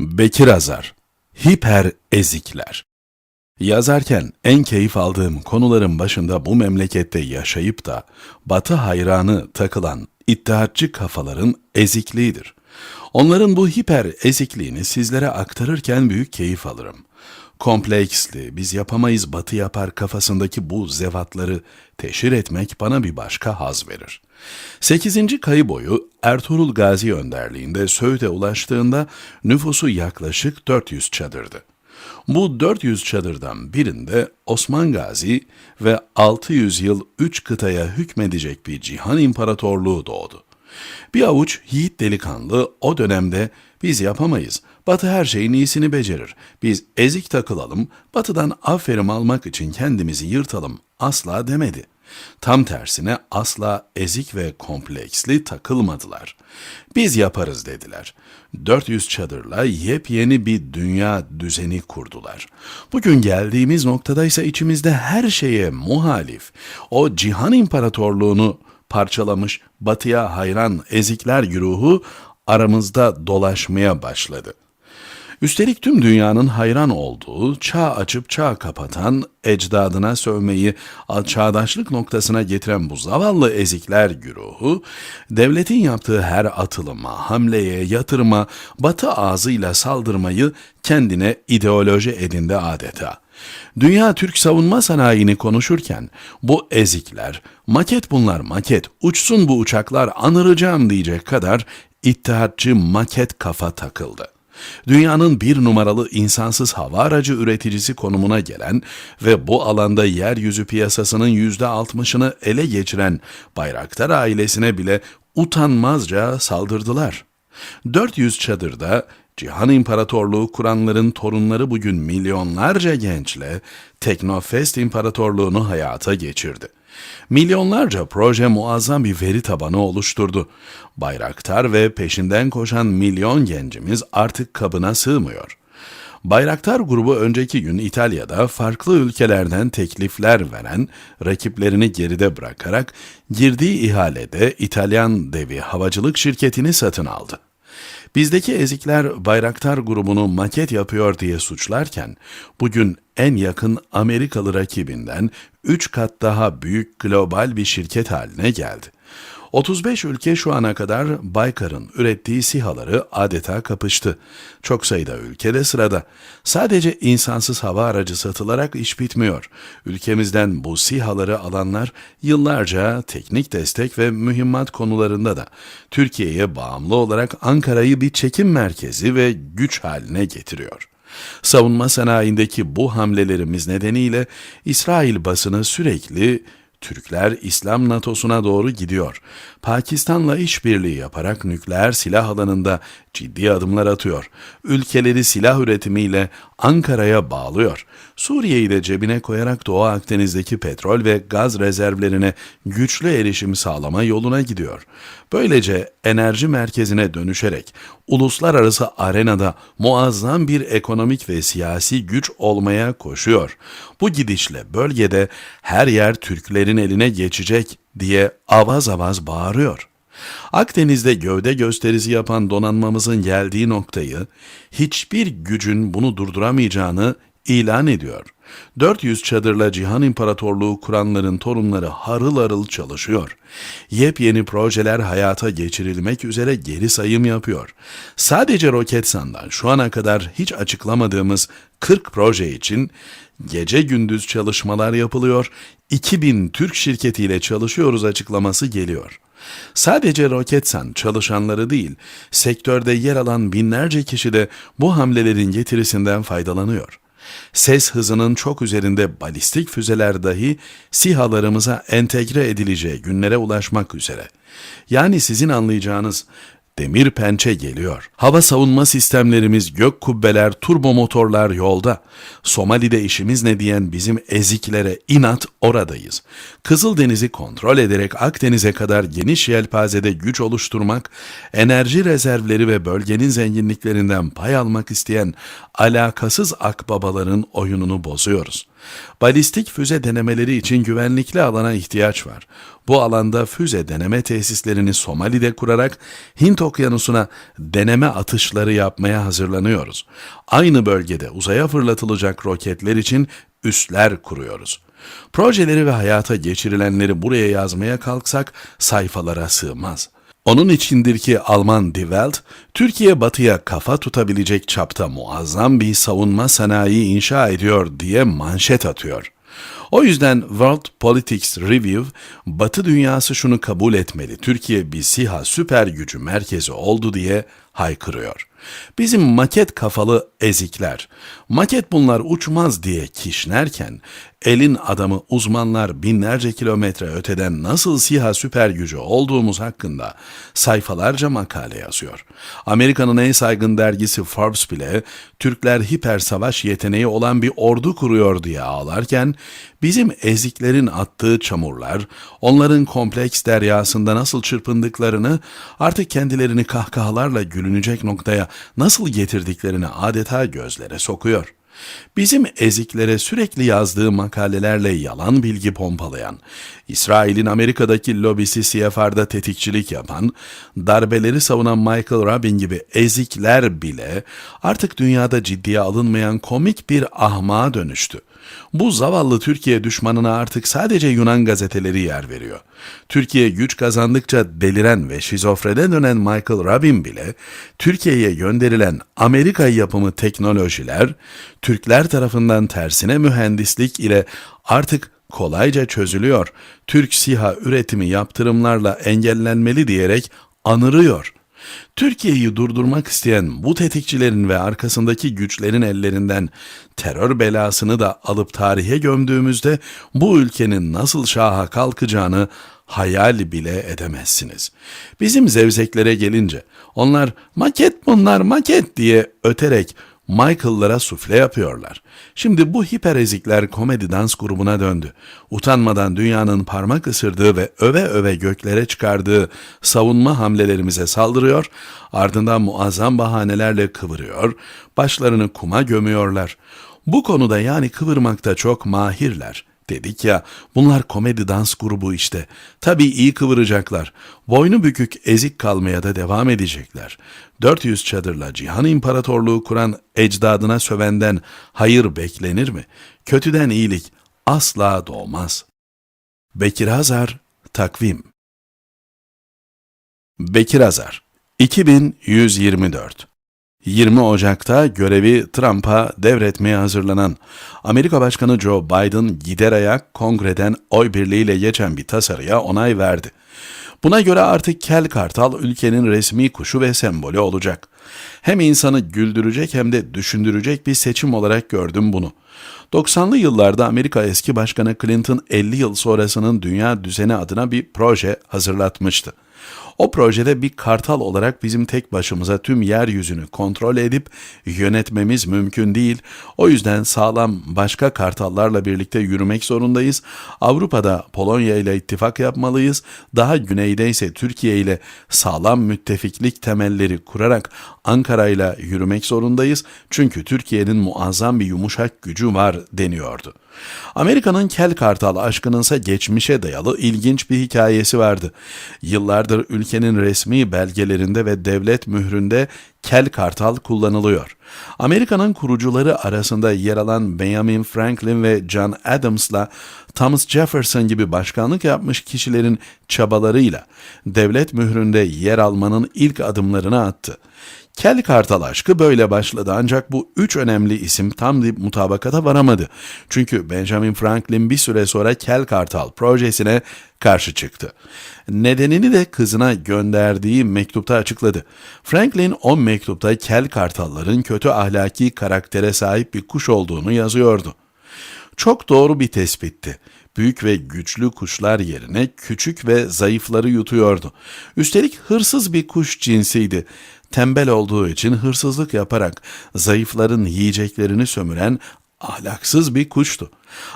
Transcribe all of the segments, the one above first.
Bekir Azar Hiper Ezikler Yazarken en keyif aldığım konuların başında bu memlekette yaşayıp da batı hayranı takılan iddiatçı kafaların ezikliğidir. Onların bu hiper ezikliğini sizlere aktarırken büyük keyif alırım. Kompleksli, biz yapamayız batı yapar kafasındaki bu zevatları teşhir etmek bana bir başka haz verir. 8. kayı boyu Ertuğrul Gazi önderliğinde Söğüt'e ulaştığında nüfusu yaklaşık 400 çadırdı. Bu 400 çadırdan birinde Osman Gazi ve 600 yıl 3 kıtaya hükmedecek bir cihan imparatorluğu doğdu. Bir avuç yiğit delikanlı o dönemde biz yapamayız, Batı her şeyin iyisini becerir, biz ezik takılalım, Batı'dan aferin almak için kendimizi yırtalım asla demedi. Tam tersine asla ezik ve kompleksli takılmadılar. Biz yaparız dediler. 400 çadırla yepyeni bir dünya düzeni kurdular. Bugün geldiğimiz noktada ise içimizde her şeye muhalif, o cihan imparatorluğunu parçalamış batıya hayran ezikler güruhu aramızda dolaşmaya başladı. Üstelik tüm dünyanın hayran olduğu, çağ açıp çağ kapatan, ecdadına sövmeyi çağdaşlık noktasına getiren bu zavallı ezikler güruhu, devletin yaptığı her atılıma, hamleye, yatırıma, batı ağzıyla saldırmayı kendine ideoloji edindi adeta. Dünya Türk savunma sanayini konuşurken bu ezikler, maket bunlar maket, uçsun bu uçaklar anıracağım diyecek kadar ittihatçı maket kafa takıldı. Dünyanın bir numaralı insansız hava aracı üreticisi konumuna gelen ve bu alanda yeryüzü piyasasının yüzde altmışını ele geçiren Bayraktar ailesine bile utanmazca saldırdılar. 400 çadırda Cihan İmparatorluğu kuranların torunları bugün milyonlarca gençle Teknofest İmparatorluğunu hayata geçirdi. Milyonlarca proje muazzam bir veri tabanı oluşturdu. Bayraktar ve peşinden koşan milyon gencimiz artık kabına sığmıyor. Bayraktar grubu önceki gün İtalya'da farklı ülkelerden teklifler veren rakiplerini geride bırakarak girdiği ihalede İtalyan devi havacılık şirketini satın aldı. Bizdeki ezikler Bayraktar grubunu maket yapıyor diye suçlarken bugün en yakın Amerikalı rakibinden 3 kat daha büyük global bir şirket haline geldi. 35 ülke şu ana kadar Baykar'ın ürettiği sihaları adeta kapıştı. Çok sayıda ülkede sırada. Sadece insansız hava aracı satılarak iş bitmiyor. Ülkemizden bu sihaları alanlar yıllarca teknik destek ve mühimmat konularında da Türkiye'ye bağımlı olarak Ankara'yı bir çekim merkezi ve güç haline getiriyor. Savunma sanayindeki bu hamlelerimiz nedeniyle İsrail basını sürekli Türkler İslam NATO'suna doğru gidiyor. Pakistan'la işbirliği yaparak nükleer silah alanında ciddi adımlar atıyor. Ülkeleri silah üretimiyle Ankara'ya bağlıyor. Suriye'yi de cebine koyarak Doğu Akdeniz'deki petrol ve gaz rezervlerine güçlü erişim sağlama yoluna gidiyor. Böylece enerji merkezine dönüşerek uluslararası arenada muazzam bir ekonomik ve siyasi güç olmaya koşuyor. Bu gidişle bölgede her yer Türklerin eline geçecek diye avaz avaz bağırıyor. Akdeniz'de gövde gösterisi yapan donanmamızın geldiği noktayı hiçbir gücün bunu durduramayacağını ilan ediyor. 400 çadırla Cihan İmparatorluğu kuranların torunları harıl harıl çalışıyor. Yepyeni projeler hayata geçirilmek üzere geri sayım yapıyor. Sadece Roketsan'dan şu ana kadar hiç açıklamadığımız 40 proje için gece gündüz çalışmalar yapılıyor. 2000 Türk şirketiyle çalışıyoruz açıklaması geliyor. Sadece Roketsan çalışanları değil, sektörde yer alan binlerce kişi de bu hamlelerin getirisinden faydalanıyor. Ses hızının çok üzerinde balistik füzeler dahi sihalarımıza entegre edileceği günlere ulaşmak üzere. Yani sizin anlayacağınız demir pençe geliyor. Hava savunma sistemlerimiz, gök kubbeler, turbo motorlar yolda. Somali'de işimiz ne diyen bizim eziklere inat oradayız. Kızıldeniz'i kontrol ederek Akdeniz'e kadar geniş yelpazede güç oluşturmak, enerji rezervleri ve bölgenin zenginliklerinden pay almak isteyen alakasız akbabaların oyununu bozuyoruz. Balistik füze denemeleri için güvenlikli alana ihtiyaç var. Bu alanda füze deneme tesislerini Somali'de kurarak Hint Okyanusu'na deneme atışları yapmaya hazırlanıyoruz. Aynı bölgede uzaya fırlatılacak roketler için üsler kuruyoruz. Projeleri ve hayata geçirilenleri buraya yazmaya kalksak sayfalara sığmaz. Onun içindir ki Alman Die Welt, Türkiye batıya kafa tutabilecek çapta muazzam bir savunma sanayi inşa ediyor diye manşet atıyor. O yüzden World Politics Review, Batı dünyası şunu kabul etmeli, Türkiye bir SİHA süper gücü merkezi oldu diye haykırıyor. Bizim maket kafalı ezikler, maket bunlar uçmaz diye kişnerken, elin adamı uzmanlar binlerce kilometre öteden nasıl SİHA süper gücü olduğumuz hakkında sayfalarca makale yazıyor. Amerika'nın en saygın dergisi Forbes bile Türkler hiper savaş yeteneği olan bir ordu kuruyor diye ağlarken, bizim eziklerin attığı çamurlar, onların kompleks deryasında nasıl çırpındıklarını, artık kendilerini kahkahalarla gülünecek noktaya nasıl getirdiklerini adeta gözlere sokuyor. Bizim eziklere sürekli yazdığı makalelerle yalan bilgi pompalayan, İsrail'in Amerika'daki lobisi CFR'da tetikçilik yapan, darbeleri savunan Michael Rabin gibi ezikler bile artık dünyada ciddiye alınmayan komik bir ahmağa dönüştü. Bu zavallı Türkiye düşmanına artık sadece Yunan gazeteleri yer veriyor. Türkiye güç kazandıkça deliren ve şizofrene dönen Michael Rabin bile Türkiye'ye gönderilen Amerika yapımı teknolojiler Türkler tarafından tersine mühendislik ile artık kolayca çözülüyor. Türk SİHA üretimi yaptırımlarla engellenmeli diyerek anırıyor. Türkiye'yi durdurmak isteyen bu tetikçilerin ve arkasındaki güçlerin ellerinden terör belasını da alıp tarihe gömdüğümüzde bu ülkenin nasıl şaha kalkacağını hayal bile edemezsiniz. Bizim zevzeklere gelince onlar maket bunlar maket diye öterek Michael'lara sufle yapıyorlar. Şimdi bu hiperezikler komedi dans grubuna döndü. Utanmadan dünyanın parmak ısırdığı ve öve öve göklere çıkardığı savunma hamlelerimize saldırıyor, ardından muazzam bahanelerle kıvırıyor, başlarını kuma gömüyorlar. Bu konuda yani kıvırmakta çok mahirler. Dedik ya bunlar komedi dans grubu işte. Tabii iyi kıvıracaklar. Boynu bükük ezik kalmaya da devam edecekler. 400 çadırla cihan imparatorluğu kuran ecdadına sövenden hayır beklenir mi? Kötüden iyilik asla doğmaz. Bekir Hazar Takvim Bekir Hazar 2124 20 Ocak'ta görevi Trump'a devretmeye hazırlanan Amerika Başkanı Joe Biden gider ayak kongreden oy birliğiyle geçen bir tasarıya onay verdi. Buna göre artık kel kartal ülkenin resmi kuşu ve sembolü olacak. Hem insanı güldürecek hem de düşündürecek bir seçim olarak gördüm bunu. 90'lı yıllarda Amerika eski başkanı Clinton 50 yıl sonrasının dünya düzeni adına bir proje hazırlatmıştı. O projede bir kartal olarak bizim tek başımıza tüm yeryüzünü kontrol edip yönetmemiz mümkün değil. O yüzden sağlam başka kartallarla birlikte yürümek zorundayız. Avrupa'da Polonya ile ittifak yapmalıyız. Daha güneyde ise Türkiye ile sağlam müttefiklik temelleri kurarak Ankara ile yürümek zorundayız. Çünkü Türkiye'nin muazzam bir yumuşak gücü var deniyordu. Amerika'nın kel kartal aşkınınsa geçmişe dayalı ilginç bir hikayesi vardı. Yıllardır ülkenin resmi belgelerinde ve devlet mühründe kel kartal kullanılıyor. Amerika'nın kurucuları arasında yer alan Benjamin Franklin ve John Adams'la Thomas Jefferson gibi başkanlık yapmış kişilerin çabalarıyla devlet mühründe yer almanın ilk adımlarını attı. Kel Kartal aşkı böyle başladı ancak bu üç önemli isim tam bir mutabakata varamadı. Çünkü Benjamin Franklin bir süre sonra Kel Kartal projesine karşı çıktı. Nedenini de kızına gönderdiği mektupta açıkladı. Franklin o mektupta kel kartalların kötü ahlaki karaktere sahip bir kuş olduğunu yazıyordu. Çok doğru bir tespitti. Büyük ve güçlü kuşlar yerine küçük ve zayıfları yutuyordu. Üstelik hırsız bir kuş cinsiydi. Tembel olduğu için hırsızlık yaparak zayıfların yiyeceklerini sömüren ahlaksız bir kuştu.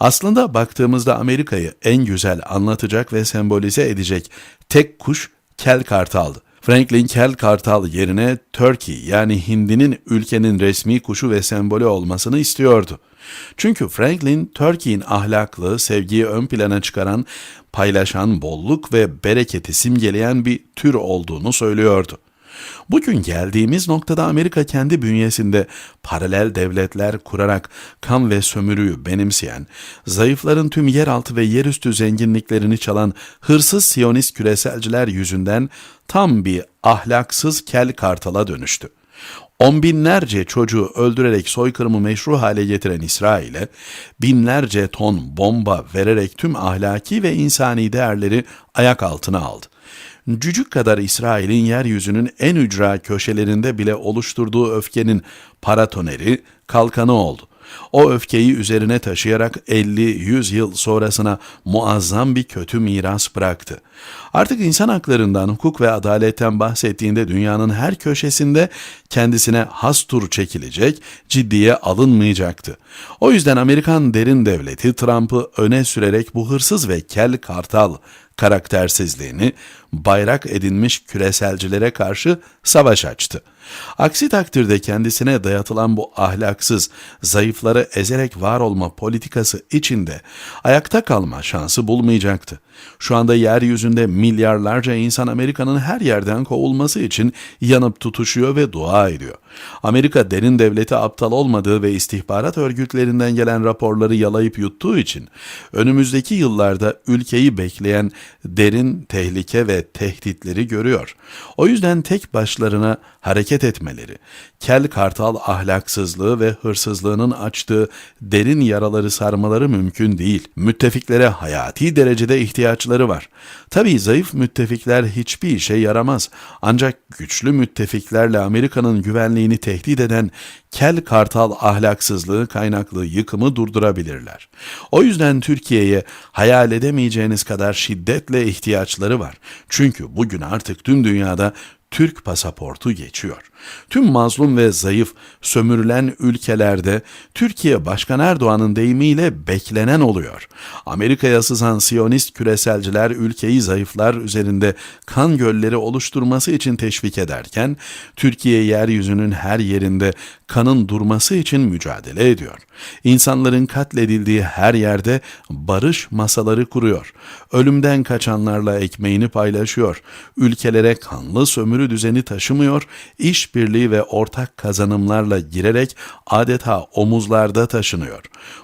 Aslında baktığımızda Amerika'yı en güzel anlatacak ve sembolize edecek tek kuş kel kartaldı. Franklin kel kartal yerine Turkey yani hindinin ülkenin resmi kuşu ve sembolü olmasını istiyordu. Çünkü Franklin, Turkey'in ahlaklı, sevgiyi ön plana çıkaran, paylaşan, bolluk ve bereketi simgeleyen bir tür olduğunu söylüyordu. Bugün geldiğimiz noktada Amerika kendi bünyesinde paralel devletler kurarak kan ve sömürüyü benimseyen, zayıfların tüm yeraltı ve yerüstü zenginliklerini çalan hırsız siyonist küreselciler yüzünden tam bir ahlaksız kel kartala dönüştü. On binlerce çocuğu öldürerek soykırımı meşru hale getiren İsrail'e binlerce ton bomba vererek tüm ahlaki ve insani değerleri ayak altına aldı. Cücük kadar İsrail'in yeryüzünün en ücra köşelerinde bile oluşturduğu öfkenin paratoneri, kalkanı oldu. O öfkeyi üzerine taşıyarak 50-100 yıl sonrasına muazzam bir kötü miras bıraktı. Artık insan haklarından, hukuk ve adaletten bahsettiğinde dünyanın her köşesinde kendisine has tur çekilecek, ciddiye alınmayacaktı. O yüzden Amerikan derin devleti Trump'ı öne sürerek bu hırsız ve kel kartal karaktersizliğini bayrak edinmiş küreselcilere karşı savaş açtı. Aksi takdirde kendisine dayatılan bu ahlaksız, zayıfları ezerek var olma politikası içinde ayakta kalma şansı bulmayacaktı. Şu anda yeryüzünde milyarlarca insan Amerika'nın her yerden kovulması için yanıp tutuşuyor ve dua ediyor. Amerika derin devleti aptal olmadığı ve istihbarat örgütlerinden gelen raporları yalayıp yuttuğu için önümüzdeki yıllarda ülkeyi bekleyen derin tehlike ve tehditleri görüyor. O yüzden tek başlarına hareket etmeleri, kel kartal ahlaksızlığı ve hırsızlığının açtığı derin yaraları sarmaları mümkün değil. Müttefiklere hayati derecede ihtiyaçları var. Tabii zayıf müttefikler hiçbir işe yaramaz. Ancak güçlü müttefiklerle Amerika'nın güvenliğini tehdit eden kel kartal ahlaksızlığı kaynaklı yıkımı durdurabilirler. O yüzden Türkiye'ye hayal edemeyeceğiniz kadar şiddetle ihtiyaçları var. Çünkü bugün artık tüm dünyada Türk pasaportu geçiyor. Tüm mazlum ve zayıf, sömürülen ülkelerde Türkiye Başkan Erdoğan'ın deyimiyle beklenen oluyor. Amerika'ya sızan Siyonist küreselciler ülkeyi zayıflar üzerinde kan gölleri oluşturması için teşvik ederken, Türkiye yeryüzünün her yerinde kanın durması için mücadele ediyor. İnsanların katledildiği her yerde barış masaları kuruyor. Ölümden kaçanlarla ekmeğini paylaşıyor. Ülkelere kanlı sömürü düzeni taşımıyor, işbirliği ve ortak kazanımlarla girerek adeta omuzlarda taşınıyor.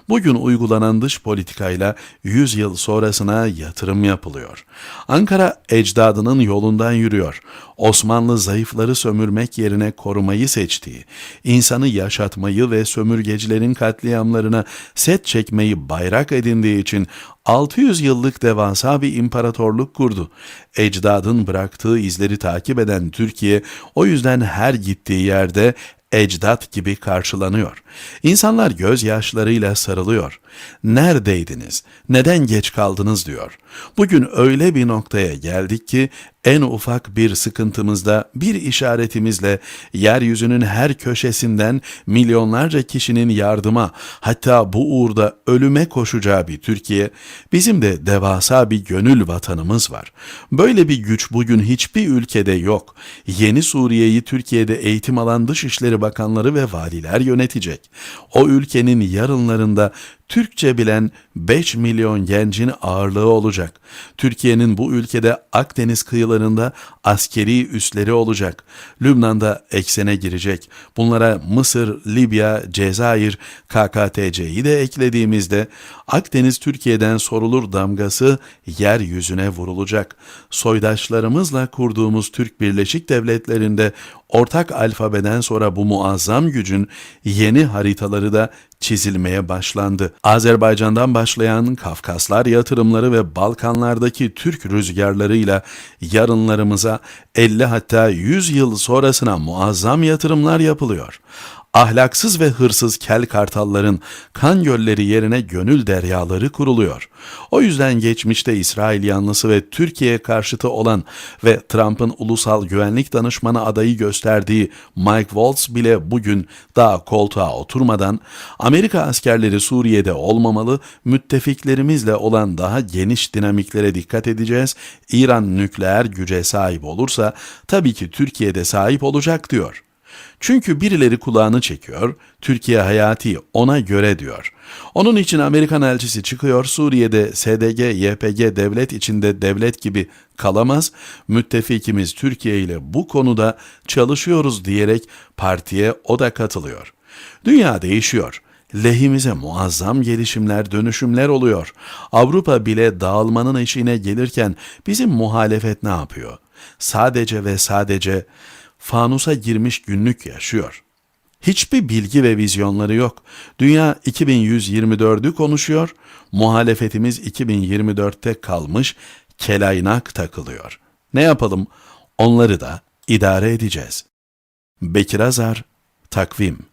Bugün uygulanan dış politikayla 100 yıl sonrasına yatırım yapılıyor. Ankara ecdadının yolundan yürüyor. Osmanlı zayıfları sömürmek yerine korumayı seçtiği, insanı yaşatmayı ve sömürgecilerin katliamlarına set çekmeyi bayrak edindiği için 600 yıllık devasa bir imparatorluk kurdu. Ecdadın bıraktığı izleri takip eden Türkiye o yüzden her gittiği yerde ecdat gibi karşılanıyor. İnsanlar gözyaşlarıyla sarılıyor. Neredeydiniz? Neden geç kaldınız diyor. Bugün öyle bir noktaya geldik ki en ufak bir sıkıntımızda, bir işaretimizle yeryüzünün her köşesinden milyonlarca kişinin yardıma, hatta bu uğurda ölüme koşacağı bir Türkiye, bizim de devasa bir gönül vatanımız var. Böyle bir güç bugün hiçbir ülkede yok. Yeni Suriye'yi Türkiye'de eğitim alan Dışişleri Bakanları ve valiler yönetecek. O ülkenin yarınlarında Türkçe bilen 5 milyon gencin ağırlığı olacak. Türkiye'nin bu ülkede Akdeniz kıyılarında askeri üsleri olacak. Lübnan'da eksene girecek. Bunlara Mısır, Libya, Cezayir, KKTC'yi de eklediğimizde Akdeniz Türkiye'den sorulur damgası yeryüzüne vurulacak. Soydaşlarımızla kurduğumuz Türk Birleşik Devletleri'nde ortak alfabeden sonra bu muazzam gücün yeni haritaları da çizilmeye başlandı. Azerbaycan'dan başlayan Kafkaslar yatırımları ve Balkanlardaki Türk rüzgarlarıyla yarınlarımıza 50 hatta 100 yıl sonrasına muazzam yatırımlar yapılıyor. Ahlaksız ve hırsız kel kartalların kan gölleri yerine gönül deryaları kuruluyor. O yüzden geçmişte İsrail yanlısı ve Türkiye karşıtı olan ve Trump'ın ulusal güvenlik danışmanı adayı gösterdiği Mike Waltz bile bugün daha koltuğa oturmadan Amerika askerleri Suriye'de olmamalı, müttefiklerimizle olan daha geniş dinamiklere dikkat edeceğiz. İran nükleer güce sahip olursa tabii ki Türkiye'de sahip olacak diyor. Çünkü birileri kulağını çekiyor, Türkiye hayati ona göre diyor. Onun için Amerikan elçisi çıkıyor Suriye'de SDG, YPG devlet içinde devlet gibi kalamaz, müttefikimiz Türkiye ile bu konuda çalışıyoruz diyerek partiye o da katılıyor. Dünya değişiyor. Lehimize muazzam gelişimler, dönüşümler oluyor. Avrupa bile dağılmanın eşiğine gelirken bizim muhalefet ne yapıyor? Sadece ve sadece fanusa girmiş günlük yaşıyor. Hiçbir bilgi ve vizyonları yok. Dünya 2124'ü konuşuyor, muhalefetimiz 2024'te kalmış, kelaynak takılıyor. Ne yapalım? Onları da idare edeceğiz. Bekir Azar, Takvim